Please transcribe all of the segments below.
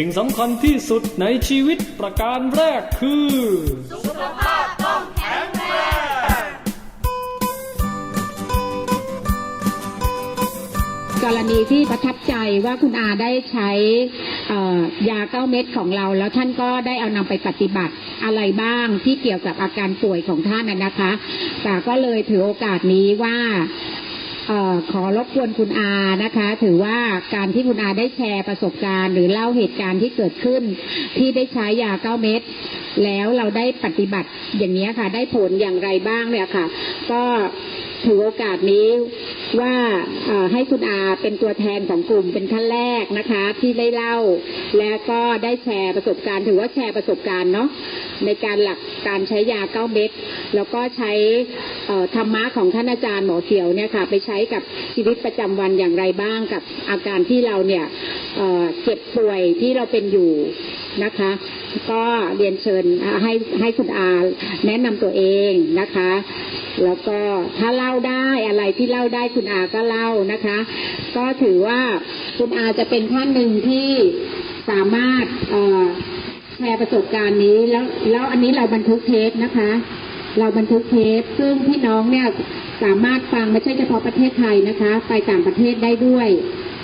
สิ่งสำคัญที่สุดในชีวิตประการแรกคือกรณีที่ประทับใจว่าคุณอาได้ใช้ยาเก้าเม็ดของเรา แล้วท่านก็ได้เอานำไปปฏิบัติอะไรบ้างที่เกี่ยวกับอาการป่วยของท่านนะคะแต่ก็เลยถือโอกาสนี้ว่า ขอรบกวนคุณอานะคะ ถือว่าการที่คุณอาได้แชร์ประสบการณ์ หรือเล่าเหตุการณ์ที่เกิดขึ้น ที่ได้ใช้ยาเก้าเม็ดแล้วเราได้ปฏิบัติอย่างนี้ค่ะ ได้ผลอย่างไรบ้างเนี่ยค่ะ ก็ ถือโอกาสนี้ว่าให้คุณอาเป็นตัวแทนของกลุ่มเป็นขั้นแรกนะคะ ที่ได้เล่า และก็ได้แชร์ประสบการณ์ ถือว่าแชร์ประสบการณ์เนาะในการหลักการใช้ยาเก้าเม็ดแล้วก็ใช้ธรรมะของท่านอาจารย์หมอเขียวเนี่ยค่ะไปใช้กับชีวิตประจำวันอย่างไรบ้างกับอาการที่เราเนี่ยเจ็บป่วยที่เราเป็นอยู่ นะคะ ก็เรียนเชิญให้ให้คุณอาแนะนำตัวเองนะคะ แล้วก็ถ้าเล่าได้อะไรที่เล่าได้คุณอาก็เล่านะคะ ก็ถือว่าคุณอาจะเป็นท่านหนึ่งที่สามารถแชร์ประสบการณ์นี้แล้วแล้วอันนี้เราบันทึกเทปนะคะ เราบันทึกเทปซึ่งพี่น้องเนี่ยสามารถฟังไม่ใช่เฉพาะประเทศไทยนะคะ ไปต่างประเทศได้ด้วย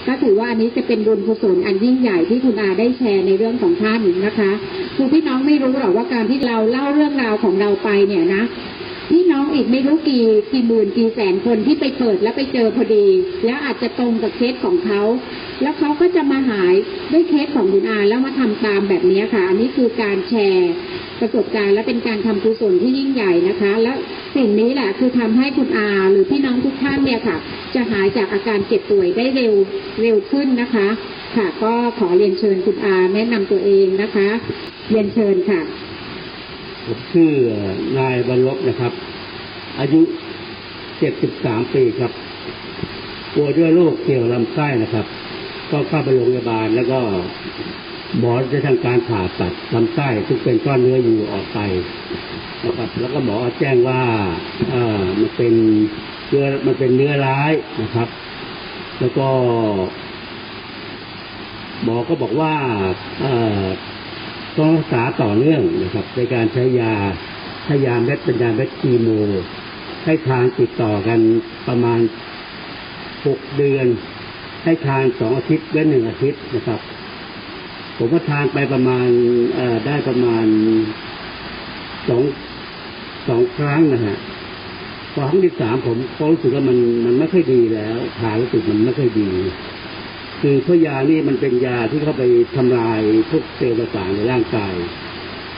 ก็ถือว่าอันนี้จะเป็นบุญกุศลอันยิ่งใหญ่ที่คุณอาได้แชร์ในเรื่องของท่านนะคะคือพี่น้องไม่รู้หรอกว่าการที่เราเล่าเรื่องราวของเราไปเนี่ยนะ พี่น้องอีกไม่รู้กี่กี่หมื่นกี่แสนคนที่ไปเปิดแล้วไปเจอพอดี แล้วอาจจะตรงกับเคสของเขา แล้วเขาก็จะมาหายด้วยเคสของคุณอาแล้วมาทำตามแบบนี้ค่ะ อันนี้คือการแชร์ประสบการณ์และเป็นการทำกุศลที่ยิ่งใหญ่นะคะ แล้วสิ่งนี้แหละคือทำให้คุณอาหรือพี่น้องทุกท่านเนี่ยค่ะ จะหายจากอาการเจ็บป่วยได้เร็วเร็วขึ้นนะคะ ค่ะก็ขอเรียนเชิญคุณอาแนะนำตัวเองนะคะ เรียนเชิญค่ะ ชื่อนายบรรลบนะครับ อายุ 73 ปีครับป่วยด้วยโรคเกี่ยวลำไส้นะครับ ก็เข้าไปโรงพยาบาลแล้วก็หมอจะทำการผ่าตัดลำไส้ซึ่งเป็นก้อนเนื้ออยู่ออกไปนะครับ แล้วก็หมอแจ้งว่าเอ่อมันเป็นเนื้อมันเป็นเนื้อร้ายนะครับ แล้วก็ หมอก็บอกว่า เออ ต้องรักษาต่อเนื่องนะครับในการใช้ยาใช้ยาเม็ดเป็นยาเม็ดคีโมให้ทานติดต่อกันประมาณหกเดือน ให้ทานสองอาทิตย์เว้นหนึ่งอาทิตย์นะครับ ผมก็ทานไปประมาณได้ประมาณสองสองครั้งนะฮะพอครั้งที่สามผมรู้สึกว่ามันมันไม่ค่อยดีแล้วทานรู้สึกมันไม่ค่อยดี คือพระยานี่มันเป็นยาที่เข้าไปทำลายพวกเซลล์ต่างๆในร่างกาย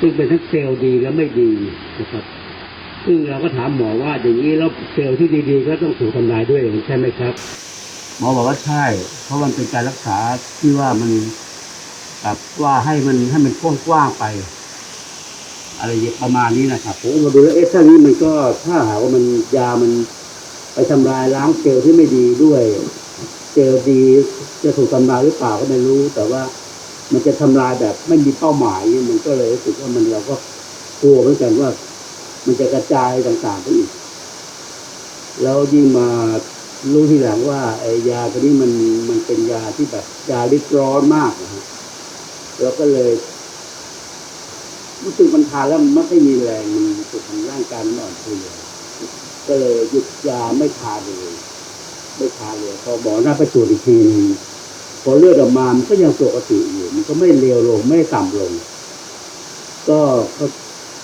ซึ่งเป็นทั้งเซลล์ดีและไม่ดีนะครับ ซึ่งเราก็ถามหมอว่าอย่างนี้แล้วเซลล์ที่ดีๆ ก็ต้องถูกทำลายด้วยใช่ไหมครับ หมอบอกว่าใช่ เพราะมันเป็นการรักษาที่ว่ามันแบบว่าให้มันให้มันกว้างๆไป อะไรประมาณนี้นะครับผมมาดูแล้วเอ๊ะถ้านี้มันก็ถ้าหากว่ามันยามันไปทำลายล้างเซลล์ที่ไม่ดีด้วย เซลดีจะถูกทำลายหรือเปล่าก็ไม่รู้ แต่ว่ามันจะทำลายแบบไม่มีเป้าหมายมันก็เลยรู้สึกว่ามันเราก็กลัวเหมือนกันว่า มันจะกระจายต่างๆไปอีก แล้วยิ่งมารู้ทีหลังว่าไอ้ยาตัวนี้มันมันเป็นยาที่แบบยาริดร้อนมากนะฮะเราก็เลยรู้สึกมันทานแล้วมันไม่มีแรงมันรู้สึกของร่างกายมันอ่อนเพลียก็เลยหยุดยาไม่ทานเลย ไม่ทานเลยพอหมอหน้าไปตรวจอีกทีหนึงพอเลือดออกมามันก็ยังปกติอยู่ มันก็ไม่เลวลงไม่ต่ำลง ก็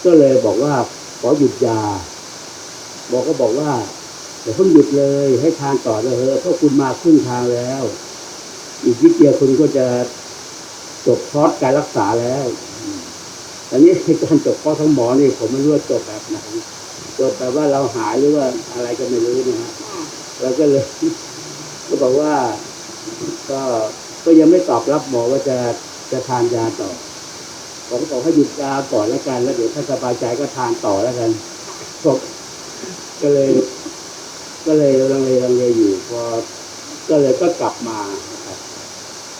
ก็เลยบอกว่าขอหยุดยาหมอก็บอกว่าเดี๋ยวเพิ่งหยุดเลย ให้ทานต่อเลยเถอะเพราะคุณมาครึ่งทางแล้ว อีกนิดเดียวคุณก็จะจบคอร์สการรักษาแล้วอืมแต่นี้การจบคอร์สของหมอนี่ผมไม่รู้ว่าจบแบบไหนจบแบบว่าเราหายหรือว่าอะไรก็ไม่รู้นะฮะ เราก็เลยก็บอกว่า ก็ก็ยังไม่ตอบรับหมอว่าจะจะทานยาต่อผมก็บอกให้หยุดยาก่อนแล้วกัน แล้วเดี๋ยวถ้าสบายใจก็ทานต่อแล้วกันผมก็เลย ก็เลยลังเลลังเลอยู่ พอก็เลยก็กลับมานะครับ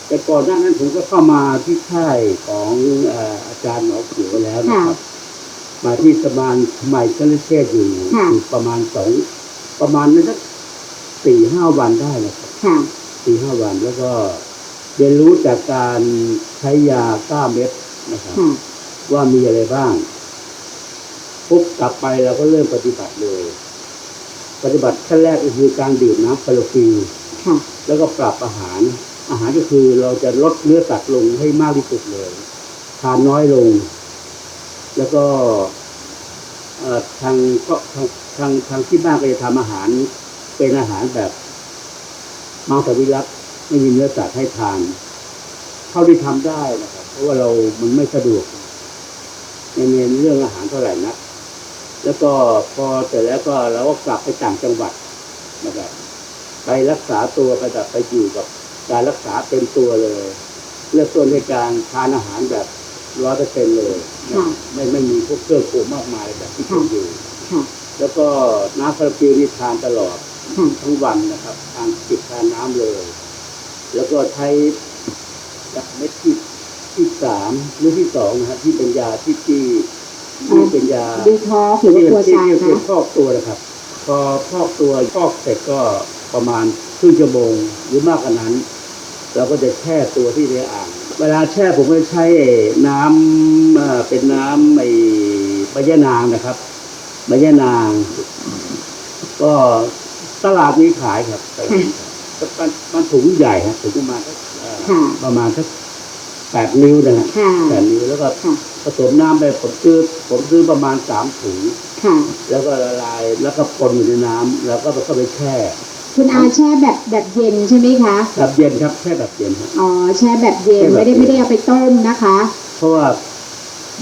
แต่ก่อนหน้านั้นผมก็เข้ามาที่ค่ายของเอ่ออาจารย์หมอเขียวแล้วนะครับ มาที่สมานสมัยก็เลเทศอยู่ค่ะอยู่ประมาณสองประมาณนั้นสัก สี่ห้าวันได้นะครับค่ะสี่ห้าวันแล้วก็เรียนรู้จากการใช้ยาก้าเม็ดนะครับค่ะว่ามีอะไรบ้างปุ๊บกลับไปเราก็เริ่มปฏิบัติเลย ปฏิบัติขั้นแรกก็คือการดื่มน้ำคาราฟิลค่ะแล้วก็ปรับอาหาร อาหารก็คือเราจะลดเนื้อสัตว์ลงให้มากที่สุดเลยทานน้อยลง แล้วก็เอ่อทางก็ทางทางทางที่บ้านก็จะทำอาหาร เป็นอาหารแบบมังสวิรัตไม่มีเนื้อสัตว์ให้ทาน เท่าที่ทำได้นะครับ เพราะว่าเรามันไม่สะดวกในในเรื่องอาหารเท่าไหร่นักแล้วก็พอเสร็จแล้วก็เราก็กลับไปต่างจังหวัดนะครับไปรักษาตัวไปแบบไปอยู่กับการรักษาเต็มตัวเลยเริ่มต้นในการทานอาหารแบบร้อยเปอร์เซ็นเลยนะค่ะไม่ไม่มีพวกเครื่องปรุงมากมายแบบที่เป็นอยู่ค่ะแล้วก็น้ำคาราฟิลนี่ทานตลอดค่ะ ทั้งวันนะครับ ทานจิบทานน้ำเลย แล้วก็ใช้ยาเม็ดที่ที่สามหรือที่สองนะครับที่เป็นยาที่ที่ที่เป็นยาดีทอล์กหรือว่าตัวที่ชาที่คะที่พอกตัวนะครับ พอพอกตัวพอกเสร็จก็ประมาณครึ่งชั่วโมงหรือมากกว่านั้น เราก็จะแช่ตัวที่ในอ่างเวลาแช่ผมก็ใช้น้ำเอ่อเป็นน้ำไอ้ใบยะนางนะครับใบยะนาง ก็ ตลาดนี้ขายครับตลาดนี้ขายมันมันถุงใหญ่ครับถุงประมาณสักเอ่อค่ะ ประมาณสักแปดนิ้วนะฮะค่ะ แปดนิ้วแล้วก็ค่ะ ผสมน้ำไปผมซื้อผมซื้อประมาณสามถุง ค่ะ แล้วก็ละลายแล้วก็ปนอยู่ในน้ำแล้วก็เข้าไปแช่คุณอาแช่แบบแบบเย็นใช่ไหมคะ แบบเย็นครับแช่แบบเย็นครับ อ๋อ แช่แบบเย็น แช่แบบไม่ได้เย็นไม่ได้เอาไปต้มนะคะ เพราะว่า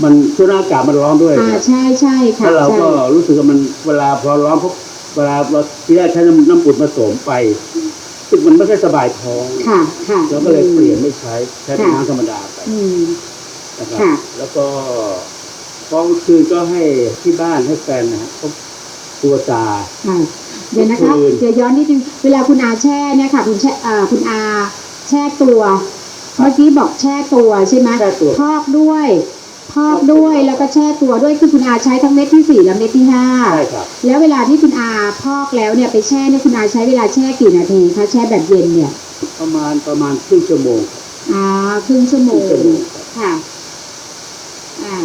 มันช่วงหน้าอากาศมันร้อนด้วยอ่า ครับใช่ใช่ค่ะแล้วเราใช่ก็รู้สึกว่ามันเวลาพอร้อนพวก เวลาเราที่แรกใช้น้ำน้ำปุ่นผสมไปซึ่งมันไม่ค่อยสบายท้องค่ะ ค่ะ เราก็เลยเปลี่ยนไม่ใช้ใช้ค่ะน้ำธรรมดาไปอืม นะครับค่ะ แล้วก็พอกลางคืนก็ให้ที่บ้านให้แฟนนะฮะเขาตัวตา ค่ะเดี๋ยวนะคะคืน เดี๋ยวย้อนนิดนึงเวลาคุณอาแช่เนี่ยค่ะ คุณแช่เอ่อคุณอาแช่ตัว เมื่อกี้บอกแช่ตัวใช่ไหมแช่ตัว พอกด้วย พอกด้วยแล้วก็แช่ตัวด้วยคือคุณอาใช้ทั้งเม็ดที่สี่และเม็ดที่ห้าใช่ครับ แล้วเวลาที่คุณอาพอกแล้วเนี่ยไปแช่เนี่ยคุณอาใช้เวลาแช่กี่นาทีคะแช่แบบเย็นเนี่ย ประมาณประมาณครึ่งชั่วโมงครับอ่าครึ่งชั่วโมงครึ่งชั่วโมงครับค่ะอ่า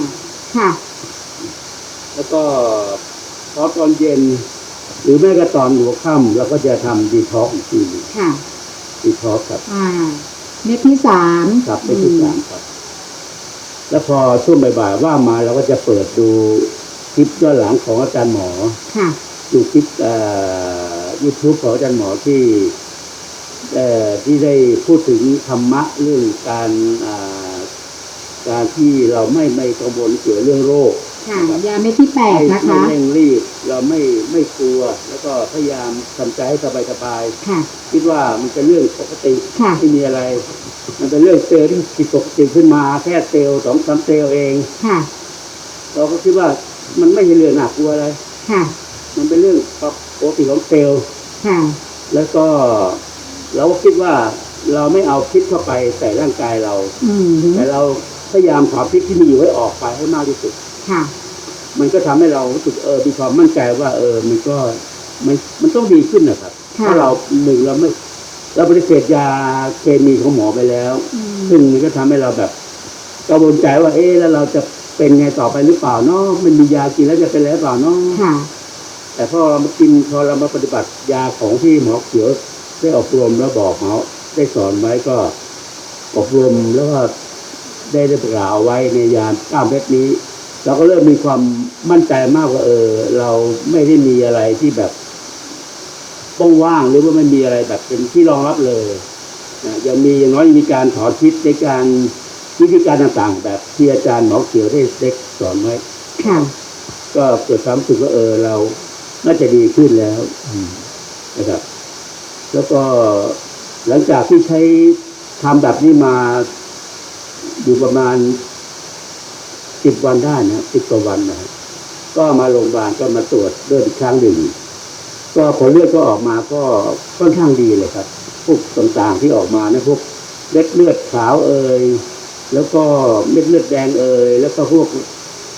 ค่ะ แล้วก็พอตอนเย็น หรือแม้กระตอนหัวค่ำเราก็จะทำดีท็อกอีกทีหนึ่งค่ะดีท็อกครับอ่าเม็ดที่สามครับเป็นที่สามครับ แล้วพอช่วงบ่ายๆว่างมาเราก็จะเปิดดูคลิปย้อนหลังของอาจารย์หมอ ค่ะ ดูคลิปยูทูบของอาจารย์หมอที่เอ่อที่ได้พูดถึงธรรมะเรื่องการอ่าการที่เราไม่ไม่กังวลเกี่ยวเรื่องโรค ค่ะนะครับยาเม็ดที่แปดไม่นะคะ ไม่เร่งรีบเราไม่ไม่กลัว แล้วก็พยายามทำใจให้สบายสบายๆค่ะ คิดว่ามันเป็นเรื่องปกติค่ะ ไม่มีอะไร มันเป็นเรื่องเซลล์ที่ผิดปกติขึ้นมาแค่เซลล์สองสามเซลล์เอง ค่ะ เราก็คิดว่ามันไม่ใช่เรื่องหนักกลัวอะไร ค่ะ มันเป็นเรื่องปกติของเซลล์ค่ะ แล้วก็เราก็คิดว่าเราไม่เอาพิษเข้าไปใส่ร่างกายเราอืมแต่เรา พยายามถอนพิษที่มีอยู่ให้ออกไปให้มากที่สุด ค่ะ มันก็ทำให้เรารู้สึกเออมีความมั่นใจว่า เออ มันก็มันมันต้องดีขึ้นนะครับค่ะถ้าเราหนึ่งเราไม่เราปฏิเสธยาเคมีของหมอไปแล้วอืมซึ่งมันก็ทำให้เราแบบกังวลใจว่า เอ๊ะแล้วเราจะเป็นไงต่อไปหรือเปล่าเนาะมันมียากินแล้วจะเป็นอะไรหรือเปล่าเนาะค่ะแต่พอเรามากินพอเรามาปฏิบัติยาของที่หมอเขียวได้อบรมแล้วบอกหมอได้สอนไว้ก็อบรมแล้วก็ ได้ได้กล่าวไว้ในยาเก้าเม็ดนี้ เราก็เริ่มมีความมั่นใจมากว่าเออ เราไม่ได้มีอะไรที่แบบว่างๆหรือว่าไม่มีอะไรแบบเป็นที่รองรับเลยนะยังมีอย่างน้อยยังมีการถอนพิษในการวิธีการต่างๆ แบบที่อาจารย์หมอเขียวได้ได้สอนไว้ค่ะก็เกิดความรู้สึกว่าเออเราน่าจะดีขึ้นแล้วนะครับ แล้วก็หลังจากที่ใช้ทำแบบนี้มา อยู่ประมาณสิบวันได้นะสิบกว่าวันนะครับก็มาโรงพยาบาลก็มาตรวจเลือดอีกครั้งหนึ่งก็ผลเลือดก็ออกมาก็ค่อนข้างดีเลยครับ พวกต่างๆที่ออกมานะพวกเม็ดเลือดขาวเอ่ยแล้วก็เม็ดเลือดแดงเอ่ยแล้วก็พวก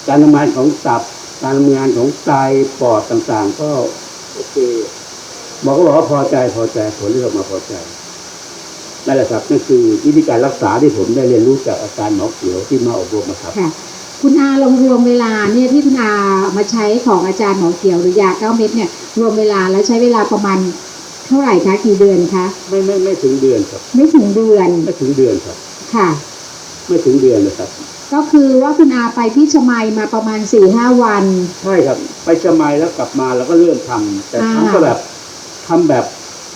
การทำงานของตับ การทำงานของไตปอดต่างๆ ก็โอเคหมอก็บอกว่าพอใจพอใจผลที่ออกมาพอใจ นั่นแหละครับนั่นคือวิธีการรักษาที่ผมได้เรียนรู้จากอาจารย์หมอเขียวที่มาอบรมนะครับ ค่ะ คุณอาลองรวมเวลาเนี่ยที่คุณอามาใช้ของอาจารย์หมอเขียวหรือยาเก้าเม็ดเนี่ยรวมเวลาแล้วใช้เวลาประมาณเท่าไหร่คะกี่เดือนคะไม่ไม่ไม่ถึงเดือนครับ ไม่ถึงเดือนไม่ถึงเดือนครับ ค่ะ ไม่ถึงเดือนนะครับ ก็คือว่าคุณอาไปที่ชมัยมาประมาณสี่ห้าวัน ใช่ครับ ไปชมัยแล้วกลับมาแล้วก็เริ่มทำแต่อ่าทำก็แบบทำแบบ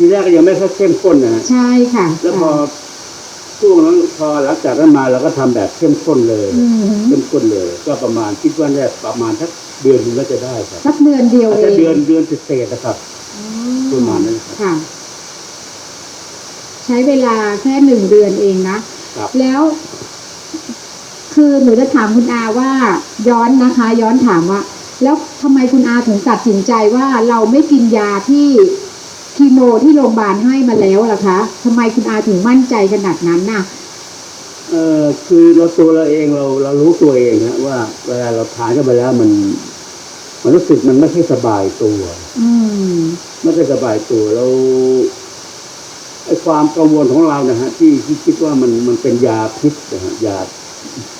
ทีแรกก็ยังไม่ค่อยเข้มข้นนะฮะใช่ค่ะแล้วพอช่วงนั้นพอหลังจากนั้นมาเราก็ทำแบบเข้มข้นเลยอืมเข้มข้นเลย ก็ประมาณคิดว่าเนี่ยประมาณสักเดือนหนึงก็จะได้ครับสักเดือนเดียวอาจเอจะงเดือนเดือนเศษๆนะครับอ๋อประมาณนั้นครับค่ะ ใช้เวลาแค่หนึ่งเดือนเองนะครับแล้ว คือหนูจะถามคุณอาว่าย้อนนะคะ ย้อนถามว่า แล้วทำไมคุณอาถึงตัดสินใจว่าเราไม่กินยาที่ คีโมที่โรงพยาบาลให้มาแล้วล่ะคะทำไมคุณอาถึงมั่นใจขนาดนั้นน่ะเอ่อคือเราตัวเราเองเราเรารู้ตัวเองฮะว่าเวลาเราทานเข้าไปแล้วมัน มันรู้สึกมันไม่ใช่สบายตัว อืมไม่ใช่สบายตัวเราไอ้ความกังวลของเรานะฮะที่ที่คิดว่ามันมันเป็นยาพิษนะฮะยา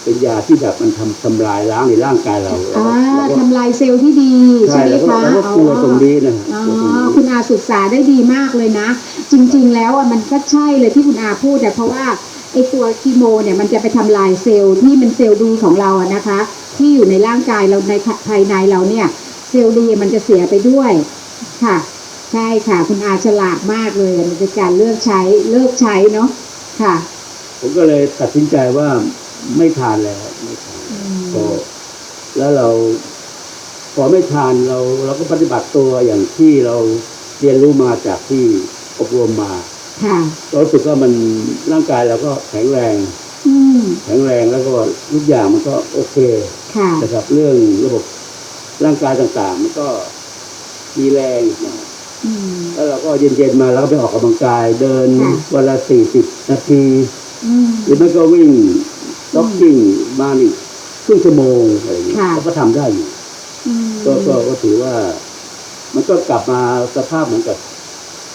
เป็นยาที่แบบมันทำทำลายล้างในร่างกายเราอ่าเราก็ทำลายเซลล์ที่ดีใช่ใช่ไหมแล้วก็คะเราก็กลัวตรงนี้นะฮะอ๋กลัวตรงอนี้คุณอาศึกษาได้ดีมากเลยนะ จริง ๆ แล้วอะมันก็ใช่เลยที่คุณอาพูดแต่เพราะว่าไอตัวคีโมเนี่ยมันจะไปทำลายเซลล์ที่มันเซลล์ดีของเราอะนะคะ ที่อยู่ในร่างกายเราในภายในเราเนี่ย เซลล์ดีมันจะเสียไปด้วยค่ะ ใช่ค่ะ คุณอาฉลาดมากเลยในการเลือกใช้เลิกใช้เนาะค่ะ ผมก็เลยตัดสินใจว่า ไม่ทานแล้วไม่ทานอืมก็แล้วเรา พอไม่ทานเราเราก็ปฏิบัติตัวอย่างที่เราเรียนรู้มาจากที่อบรมมาค่ะเรารู้สึกว่ามันร่างกายเราก็แข็งแรงอืมแข็งแรงแล้วก็ทุกอย่างมันก็โอเคค่ะนะครับเรื่องระบบร่างกายต่างๆ มันก็มีแรงนะอืมแล้วเราก็เย็นๆมาแล้วก็ไปออกกำลังกายเดินค่ะวันละสี่สิบนาทีอืมหรือไม่ก็วิ่ง จ็อกกิ้งมานี่ครึ่งชั่วโมงอะไรอย่างเงี้ยค่ะเราก็ทำได้อยู่อืมก็ก็ก็ถือว่า มันก็กลับมาสภาพเหมือนกับ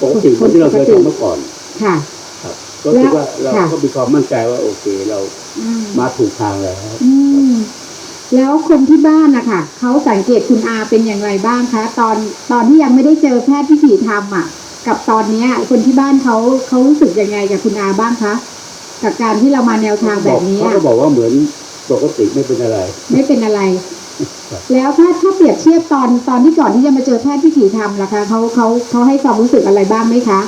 ปกติเหมือนที่เราเคยทำเมื่อก่อน ค่ะ ครับก็คิดว่าเราค่ะ ก็มีความมั่นใจว่าโอเคเราอืม มาถูกทางแล้วอืมแล้วคนที่บ้านนะคะเขาสังเกตคุณอาเป็นอย่างไรบ้างคะ ตอนตอนที่ยังไม่ได้เจอแพทย์พิถีธรรมอะ กับตอนเนี้ย คนที่บ้านเขาเขารู้สึกยังไงกับคุณอาบ้างคะ กับการที่เรามาแนวทางแบบนี้เขาอะก็บอกว่าเหมือนปกติไม่เป็นอะไร ไม่เป็นอะไรครับแล้วถ้าถ้าเปรียบเทียบตอนตอนที่ก่อนที่จะมาเจอแพทย์พิถีธรรมล่ะคะเขาเขาเขาให้ความรู้สึกอะไรบ้างไหมคะ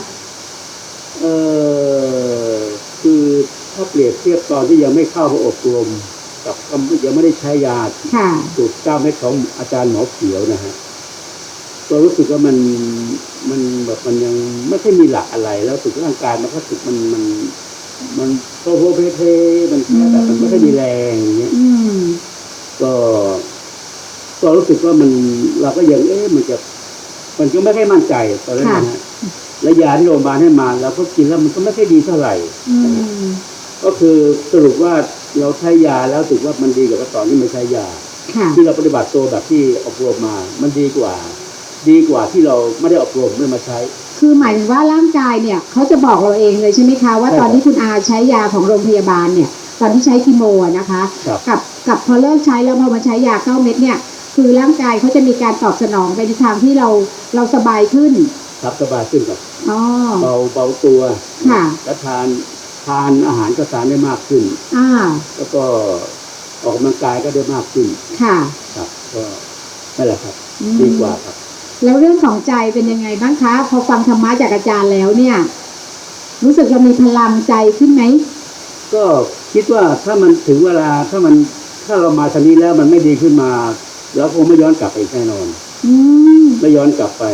เออคือถ้าเปรียบเทียบตอนที่ยังไม่เข้ามาอบรมกับยังไม่ได้ใช้ยาค่ะสูตรเก้าเม็ดของอาจารย์หมอเขียวนะฮะก็รู้สึกว่ามันมันแบบมันยังไม่ค่อยมีหลักอะไร แล้วรู้สึกร่างกายมันก็รู้สึกมันมัน มันโซโซเพเพมันแค่แบบมันไม่ค่อยมีแรงอย่างเงี้ยอืมก็ก็รู้สึกว่ามันเราก็ยังเอ๊ะมันจะ มันก็ไม่ค่อยมั่นใจตอนนั้นนะฮะและยาที่โรงพยาบาลให้มาเราก็กินแล้วมันก็ไม่ค่อยดีเท่าไหร่อืมก็คือสรุปว่าเราใช้ยาแล้วรู้สึกว่ามันดีกว่าตอนที่ไม่ใช้ยาค่ะที่เราปฏิบัติตัวแบบที่อบรมมา มันดีกว่า ดีกว่าที่เราไม่ได้อบรมไม่มาใช้ คือหมายถึงว่าร่างกายเนี่ยเขาจะบอกเราเองเลยใช่ไหมคะว่าใช่ครับตอนที่คุณอาใช้ยาของโรงพยาบาลเนี่ยตอนที่ใช้คีโมอะนะคะครับกับกับพอเลิกใช้แล้วพอมาใช้ยาเข้าเม็ดเนี่ยคือร่างกายเขาจะมีการตอบสนองไปในทางที่เราเราสบายขึ้น ครับสบายขึ้นครับอ๋อเบาเบาตัวค่ะและทานทานอาหารก็ทานได้มากขึ้นอ่าแล้วก็ออกกำลังกายก็ได้มากขึ้น ค่ะ ครับก็นั่นแหละครับอืมดีกว่าครับ แล้วเรื่องของใจเป็นยังไงบ้างคะ พอฟังธรรมะจากอาจารย์แล้วเนี่ย รู้สึกเรามีพลังใจขึ้นไหมก็คิดว่าถ้ามันถึงเวลาถ้ามันถ้าเรามาทางนี้แล้วมันไม่ดีขึ้นมาเราคงไม่ย้อนกลับไปอีกแน่นอนอืมไม่ย้อนกลับไป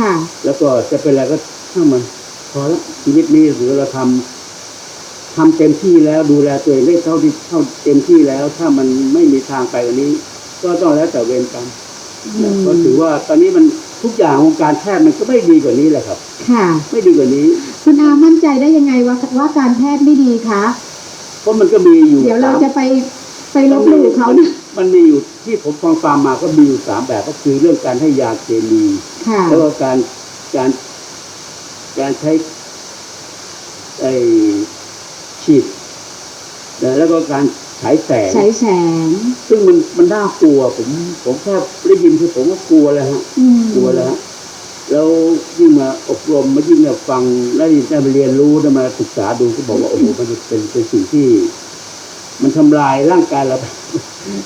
ค่ะ แล้วก็จะเป็นอะไรก็ถ้ามันพอละชีวิตนี้หรือเราทำทำเต็มที่แล้วดูแลตัวเองได้เท่าที่เท่าเต็มที่แล้ว ถ้ามันไม่มีทางไปกว่านี้ ก็ต้องแล้วแต่เวรกรรมอืม ก็ถือว่าตอนนี้มันทุกอย่างวงการแพทย์มันก็ไม่ดีกว่านี้แหละครับ ค่ะ ไม่ดีกว่านี้ คุณอามั่นใจได้ยังไงว่าว่าการแพทย์ไม่ดีคะเพราะมันก็มีอยู่ เดี๋ยวเราสมจะไปไปลบหลู่เขานะมันมีอยู่ที่ผมฟังฟาร์มมาก็มีอยู่สามแบบก็คือเรื่องการให้ยาเคมีค่ะแล้วก็การการการใช้เอไอฉีดนะแล้วก็การ ฉายแสง ใช้แสง ซึ่งมันมันน่ากลัวผม ผมแค่ได้ยินคือผมก็กลัวแล้วฮะอืมกลัวแล้วฮะแล้วยิ่งมาอบรมมายิ่งมาฟังแล้วได้มาเรียนรู้ได้มาศึกษาดูก็บอกว่าโอ้โหมันเป็นเป็นสิ่งที่ มันทำลายร่างกายเรา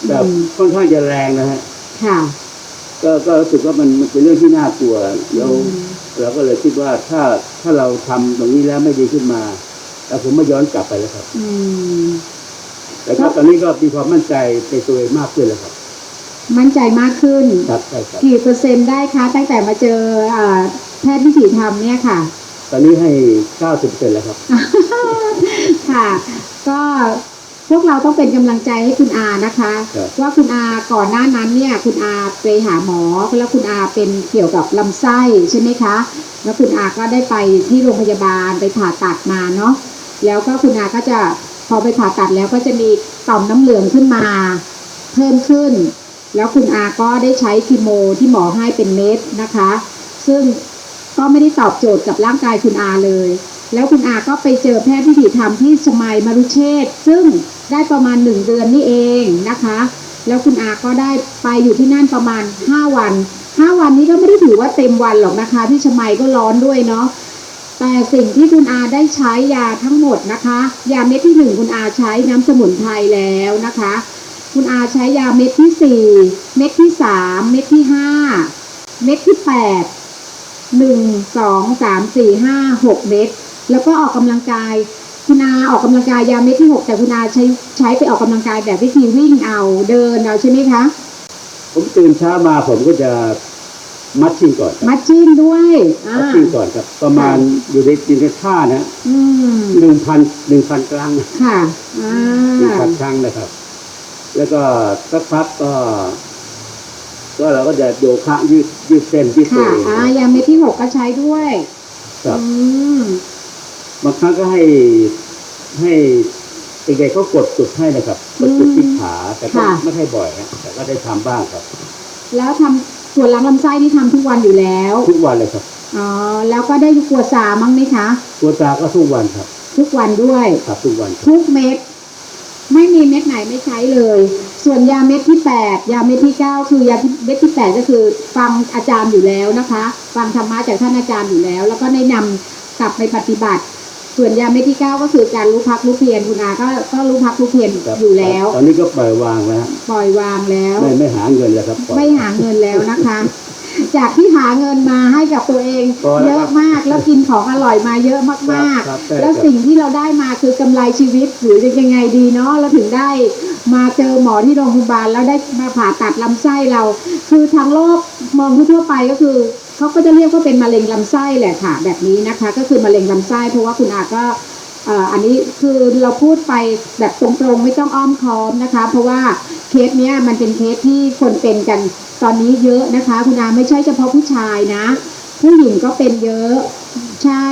แบบค่อนข้างจะแรงนะฮะ ค่ะ ก็ก็รู้สึกว่ามันมันเป็นเรื่องที่น่ากลัวแล้วอืม เราก็เลยคิดว่าถ้าถ้าเราทำตรงนี้แล้วไม่ดีขึ้นมาแต่ผมไม่ย้อนกลับไปแล้วครับ อืม แต่ก็ตอนนี้ก็มีความมั่นใจในตัวเองมากขึ้นแล้วครับ มั่นใจมากขึ้น ครับใช่ครับ กี่เปอร์เซ็นต์ได้คะ ตั้งแต่มาเจออ่าแพทย์วิถีธรรมเนี่ยค่ะ ตอนนี้ให้เก้าสิบเปอร์เซ็นต์แล้วครับ ค่ะ ก็พวกเราต้องเป็นกำลังใจให้คุณอานะคะ ครับ ว่าคุณอาก่อนหน้านั้นเนี่ยคุณอาไปหาหมอแล้วคุณอาเป็นเกี่ยวกับลำไส้ใช่ไหมคะ แล้วคุณอาก็ได้ไปที่โรงพยาบาลไปผ่าตัดมาเนาะแล้วก็คุณอาก็จะ พอไปผ่าตัดแล้วก็จะมีต่อมน้ำเหลืองขึ้นมา เพิ่มขึ้น แล้วคุณอาก็ได้ใช้คีโมที่หมอให้เป็นเม็ดนะคะ ซึ่งก็ไม่ได้ตอบโจทย์กับร่างกายคุณอาเลย แล้วคุณอาก็ไปเจอแพทย์ที่ถีธรรมที่ชมัยมรุเชษซึ่งได้ประมาณหนึ่งเดือนนี่เองนะคะ แล้วคุณอาก็ได้ไปอยู่ที่นั่นประมาณ 5 วัน 5 วันนี้ก็ไม่ได้ถือว่าเต็มวันหรอกนะคะ ที่ชมัยก็ร้อนด้วยเนาะ แต่สิ่งที่คุณอาได้ใช้ยาทั้งหมดนะคะ ยาเม็ดที่หนึ่งคุณอาใช้น้ำสมุนไพรแล้วนะคะ คุณอาใช้ยาเม็ดที่สี่เม็ดที่สามเม็ดที่ห้าเม็ดที่แปดหนึ่งสองสามสี่ห้าหกเม็ดแล้วก็ออกกำลังกายคุณอาออกกำลังกายยาเม็ดที่หกแต่คุณอาใช้ใช้ไปออกกำลังกายแบบวิธีวิ่งเอาเดินเอาใช่ไหมคะ ผมตื่นเช้ามาผมก็จะ มัดชิ่งก่อนครับมัดจิ้นด้วยอ่ามัดชิ่งก่อนครับ ประมาณอยู่ในอยู่ในท่านะอืมหนึ่งพันหนึ่งพันครั้งค่ะอ่าหนึ่งพันครั้งนะครับ แล้วก็สักพักก็ ก็เราก็จะโยคะยืดยืดเส้นยืดตัวค่ะเองอ่ายาเม็ดที่หกก็ใช้ด้วยครับอืมบางครั้งก็ให้ให้เด็กๆเขากดจุดให้นะครับกดจุดที่ขาแต่ก็ไม่ค่อยบ่อยนะแต่ก็ได้ทำบ้างครับ แล้วทำ ส่วนล้างลำไส้ที่ทำทุกวันอยู่แล้ว ทุกวันเลยครับอ๋อ แล้วก็ได้กลัวซามั้งไหมคะตัวตาก็ทุกวันครับทุกวันด้วย ครับทุกวันครับทุกเม็ด ไม่มีเม็ดไหนไม่ใช้เลย ส่วนยาเม็ดที่แปดยาเม็ดที่เก้าคือยาที่เม็ดที่แปดก็คือฟังอาจารย์อยู่แล้วนะคะ ฟังธรรมะจากท่านอาจารย์อยู่แล้ว แล้วก็แนะนำกลับไปปฏิบัติ ส่วนยาเม็ดที่เก้าก็คือการรู้พักรู้เพียรคุณอาก็ก็รู้พักรู้เพียรครับอยู่แล้ว ตอนนี้ก็ปล่อยวางแล้วฮะปล่อยวางแล้ว ไม่ไม่หาเงินแล้วครับปล่อยไม่หาเงินแล้วนะคะ จากที่หาเงินมาให้กับตัวเองพอแล้วเยอะมากแล้วกินของอร่อยมาเยอะมากครับใช่ๆแล้วครับสิ่งที่เราได้มาคือกำไรชีวิตหรือจะยังไงดีเนาะเราถึงได้มาเจอหมอที่โรงพยาบาลแล้วได้มาผ่าตัดลำไส้เรา คือทางโลกมองทั่วๆไปก็คือ เขาก็จะเรียกว่าเป็นมะเร็งลำไส้แหละค่ะ แบบนี้นะคะ ก็คือมะเร็งลำไส้เพราะว่าคุณอาก็อันนี้คือเราพูดไปแบบตรงๆไม่ต้องอ้อมค้อมนะคะ เพราะว่าเคสเนี้ยมันเป็นเคสที่คนเป็นกันตอนนี้เยอะนะคะ คุณอาไม่ใช่เฉพาะผู้ชายนะ ผู้หญิงก็เป็นเยอะใช่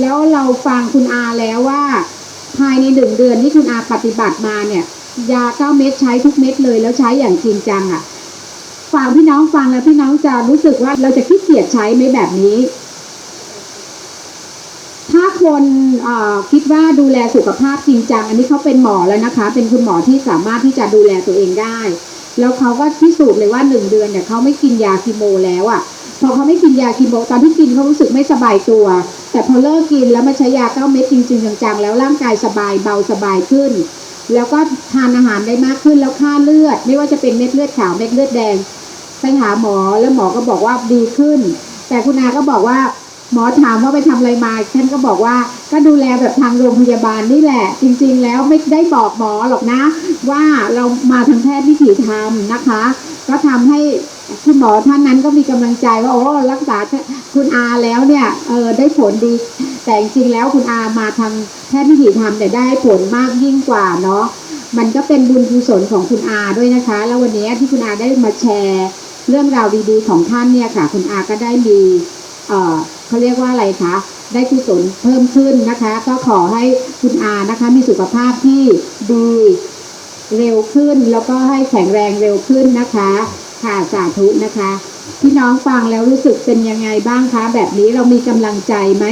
แล้วเราฟังคุณอาแล้วว่า ภายในหนึ่งเดือนที่คุณอาปฏิบัติมาเนี่ย ยาเก้าเม็ดใช้ทุกเม็ดเลยแล้วใช้อย่างจริงจังอะ่ะ ฟังพี่น้องฟังแล้วพี่น้องจะรู้สึกว่าเราจะขี้เกียจใช้ไหมแบบนี้ ถ้าคนคิดว่าดูแลสุขภาพจริงจัง อันนี้เขาเป็นหมอแล้วนะคะ เป็นคุณหมอที่สามารถที่จะดูแลตัวเองได้ แล้วเขาก็พิสูจน์เลยว่าหนึ่งเดือนเนี่ยเขาไม่กินยาคีโมแล้วอะ่ะพอเขาไม่กินยาคีโมตอนที่กินเขารู้สึกไม่สบายตัว แต่พอเลิกกินแล้วมาใช้ยาเก้าเม็ดจริงๆจังๆแล้วร่างกายสบายเบาสบายขึ้น แล้วก็ทานอาหารได้มากขึ้นแล้วค่าเลือด ไม่ว่าจะเป็นเม็ดเลือดขาวเม็ดเลือดแดง ไปหาหมอแล้วหมอก็บอกว่าดีขึ้น แต่คุณอาก็บอกว่าหมอถามว่าไปทำอะไรมาท่านก็บอกว่าก็ดูแลแบบทางโรงพยาบาลนี่แหละ จริง ๆ แล้วไม่ได้บอกหมอหรอกนะ ว่าเรามาทางแพทย์วิถีธรรมนะคะ ก็ทำให้คุณหมอท่านนั้นก็มีกำลังใจว่าโอ้รักษาคุณอาแล้วเนี่ยเออได้ผลดี แต่จริงๆแล้วคุณอามาทางแพทย์วิถีธรรมเนี่ได้ผลมากยิ่งกว่าเนาะมันก็เป็นบุญกุศลของคุณอาด้วยนะคะ แล้ววันนี้ที่คุณอาได้มาแชร์ เรื่องราวดีๆของท่านเนี่ยค่ะ คุณอาก็ได้มีเอ่อเขาเรียกว่าอะไรคะได้กุศลเพิ่มขึ้นนะคะ ก็ขอให้คุณอานะคะ มีสุขภาพที่ดีเร็วขึ้น แล้วก็ให้แข็งแรงเร็วขึ้นนะคะ ค่ะสาธุนะคะพี่น้องฟังแล้วรู้สึกเป็นยังไงบ้างคะ แบบนี้เรามีกำลังใจไหม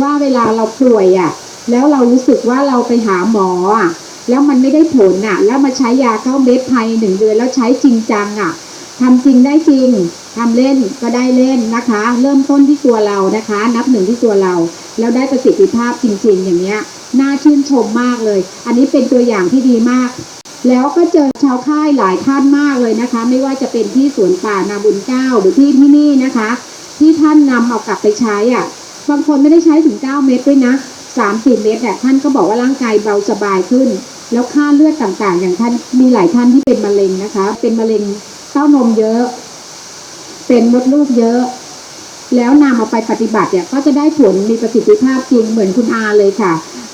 ว่าเวลาเราป่วยอะ่ะ แล้วเรารู้สึกว่าเราไปหาหมออะแล้วมันไม่ได้ผลอะ แล้วมาใช้ยาเก้าเม็ดภายหนึ่งเดือนแล้วใช้จริงจังอะ ทำจริงได้จริงทำเล่นก็ได้เล่นนะคะ เริ่มต้นที่ตัวเรานะคะ นับหนึ่งที่ตัวเรา แล้วได้ประสิทธิภาพจริง ๆ อย่างเนี้ยน่าชื่นชมมากเลย อันนี้เป็นตัวอย่างที่ดีมาก แล้วก็เจอชาวค่ายหลายท่านมากเลยนะคะ ไม่ว่าจะเป็นที่สวนป่านาบุญเก้าหรือที่ที่นี่นะคะ ที่ท่านนำเอากลับไปใช้อะบางคนไม่ได้ใช้ถึง 9 เม็ดด้วยนะ3 4เม็ดแต่ท่านก็บอกว่าร่างกายเบาสบายขึ้น แล้วค่าเลือดต่างๆ อย่างท่านมีหลายท่านที่เป็นมะเร็งนะคะ เป็นมะเร็ง ต้านมเยอะ เป็นมดลูกเยอะ แล้วนำเอาไปปฏิบัติเนี่ยก็จะได้ผลมีประสิทธิภาพจริงเหมือนคุณอาเลยค่ะ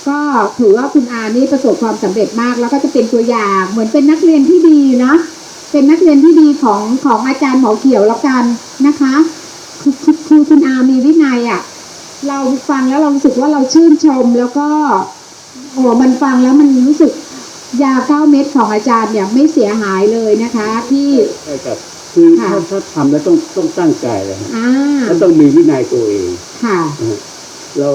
ก็ถือว่าคุณอานี่ประสบความสำเร็จมาก แล้วก็จะเป็นตัวอย่างเหมือนเป็นนักเรียนที่ดีนะเป็นนักเรียนที่ดีของของอาจารย์หมอเขียวแล้วกันนะคะคือคือคือคุณอามีวินัยอะ เราฟังแล้วเรารู้สึกว่าเราชื่นชมแล้วก็โอ้มันฟังแล้วมันรู้สึก ยาเก้าเม็ดของอาจารย์เนี่ยไม่เสียหายเลยนะคะที่ ใช่ครับคือค่ะ ถ้าถ้าทำแล้วต้องต้องตั้งใจเลยฮะอ่าแล้วต้องมีวินัยตัวเองค่ะ นะฮะเรา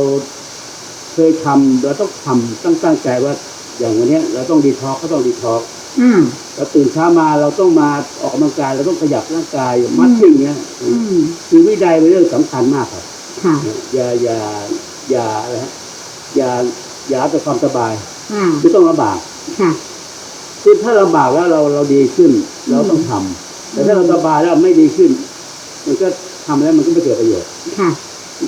เคยทำเราต้องทำต้องตั้งใจว่าอย่างวันเนี้ยเราต้องดีท็อกก็ต้องดีท็อกอ่า เราตื่นเช้ามาเราต้องมาออกกำลังกายเราต้องขยับร่างกายมัดสิ่งเนี้ยอืมคือวินัยเป็นเรื่องสำคัญมากครับ ค่ะอย่าอย่าอย่าอะไรฮะอย่าอย่าเอาแต่ความสบาย อ่าคือต้องลำบาก ค่ะ คือถ้าลำบากแล้วเราเราดีขึ้น เราต้องทำแต่ถ้าเราสบายแล้วไม่ดีขึ้น มันก็ทำแล้วมันก็ไม่เกิดประโยชน์ค่ะ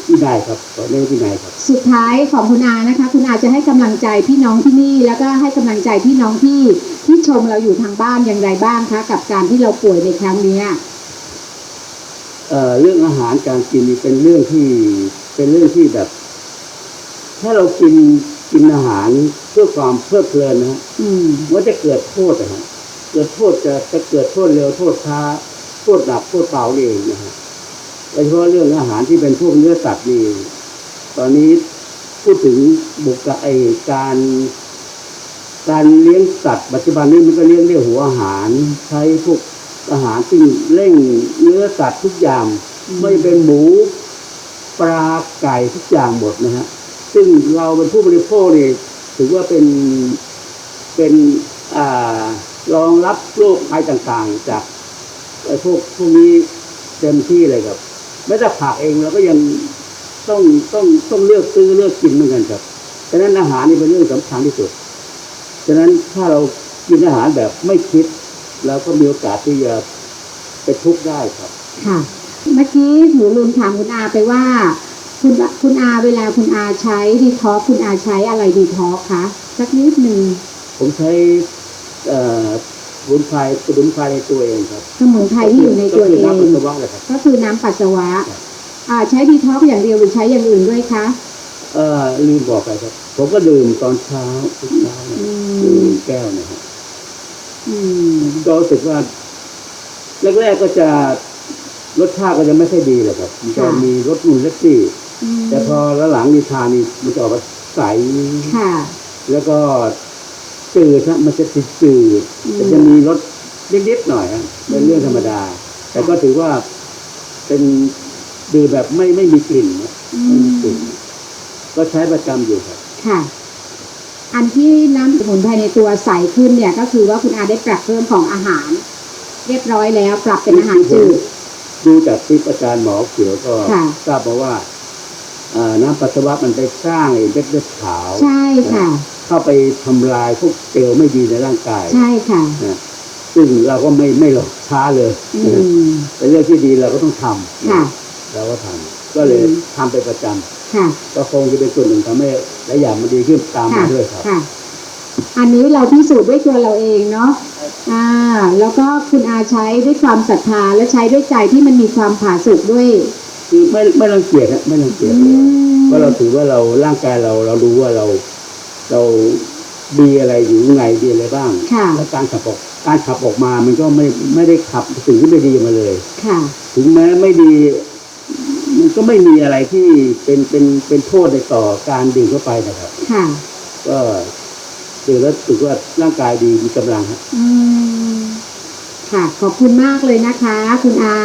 วินัยครับขอเน้นวินัยครับ สุดท้ายของคุณอานะคะ คุณอาจะให้กำลังใจพี่น้องที่นี่ แล้วก็ให้กำลังใจพี่น้องที่ที่ชมเราอยู่ทางบ้านอย่างไรบ้างคะ กับการที่เราป่วยในครั้งเนี้ยเอ่อเรื่องอาหารการกินนี่เป็นเรื่องที่เป็นเรื่องที่แบบ ถ้าเรากิน กินอาหารเพื่อความเพลิดเพลินนะฮะอืมมันจะเกิดโทษนะฮะเกิดโทษจะจะเกิดโทษเร็วโทษช้าโทษหนักโทษเบาเองนะฮะโดยเฉพาะเรื่องอาหารที่เป็นพวกเนื้อสัตว์นี่ตอนนี้พูดถึงบุกไอการ การเลี้ยงสัตว์ปัจจุบันนี้มันก็เลี้ยงด้วยหัวอาหาร ใช้พวกอาหารที่เร่งเนื้อสัตว์ทุกอย่างอืมไม่เป็นหมูปลาไก่ทุกอย่างหมดนะฮะ ซึ่งเราเป็นผู้บริโภคนี่ถือว่าเป็นเป็นอ่ารองรับโรคภัยต่างๆ จากพวกพวกนี้เต็มที่เลยครับแม้แต่ผักเองเราก็ยังต้องต้องต้องเลือกซื้อเลือกกินเหมือนกันครับฉะนั้นอาหารนี่เป็นเรื่องสำคัญที่สุดฉะนั้นถ้าเรากินอาหารแบบไม่คิดเราก็มีโอกาสที่จะเป็นทุกข์ได้ครับ ค่ะ เมื่อกี้หนูลืมถามคุณอาไปว่า คุณคุณอาเวลาคุณอาใช้ดีท็อกคุณอาใช้อะไรดีท็อกคะสักนิดหนึ่งผมใช้เอ่อสมุนไพรสมุนไพรในตัวเองครับสมุนไพรที่อยู่ในตัวเอก็คืน้ำปังสสาวะเลยครับก็คือน้ำปัสสาวะอ่าใช้ดีท็อกอย่างเดียวหรือใช้อย่างอื่นด้วยคะเอ่อลืมบอกไปครับ ผมก็ดื่มตอนเช้าทุกเช้าเนี่ยอืมดื่มแก้วเนะครับอืมก็รู้สึกว่าแรกๆก็จะรสชาติก็จะไม่ค่อยดีเลยครับมันจะมีรสนุ่นเล็กซี่ม แต่พอแล้วหลังนิทานนี่มันจะออกมาใสค่ะ แล้วก็จืดนะมันจะติดจืดอืมแต่จะมีรสนิดๆหน่อยนะเป็นเรื่องธรรมดา แต่ก็ถือว่าเป็นดื่มแบบไม่ไม่มีกลิ่นนะอืไม่มมีกลิ่นก็ใช้ประจำอยู่ครับค่ะ อันที่น้ำสมุนไพรในตัวใสขึ้นเนี่ย ก็คือว่าคุณอาได้ปรับเพิ่มของอาหาร เรียบร้อยแล้ว ปรับเป็นอาหารจืดดูจากที่อาจารย์หมอเขียวก็ค่ะทราบมาว่าอ่า น้ำปัสสาวะมันไปสร้างไอ้เม็ดเลือดขาวใช่ค่ะ เข้าไปทำลายพวกเซลล์ไม่ดีในร่างกาย ใช่ค่ะนะซึ่งเราก็ไม่ไม่หลอกช้าเลยอืนะมเป็นเรื่องที่ดีเราก็ต้องทำค่ะเราก็ทำก็เลยอืมทำเป็นประจำค่ะก็คงจะเป็นส่วนหนึ่งทำให้หลายอย่างมันดีขึ้นตามมาด้วยครับค่ะอันนี้เราพิสูจน์ด้วยตัวเราเองเนาะอ่า แล้วก็คุณอาใช้ด้วยความศรัทธาและใช้ด้วยใจที่มันมีความผาสุกด้วย คือไม่ไม่รังเกียจนะไม่รังเกียจอืเลยมเพราะเราถือว่าเราร่างกายเราเรารู้ว่าเรา เราดีอะไรอยู่ข้างในดีอะไรบ้างค่ะและการขับออกการขับออกมามันก็ไม่ไม่ได้ขับสิ่งที่ไม่ดีมาเลยค่ะถึงแม้ไม่ดี มันก็ไม่มีอะไรที่เป็นเป็นเป็นโทษในต่อการดื่มเข้าไปนะครับค่ะก็คือแล้วถือว่าร่างกายดีมีกำลังฮะอืมค่ะ ขอบคุณมากเลยนะคะ คุณอา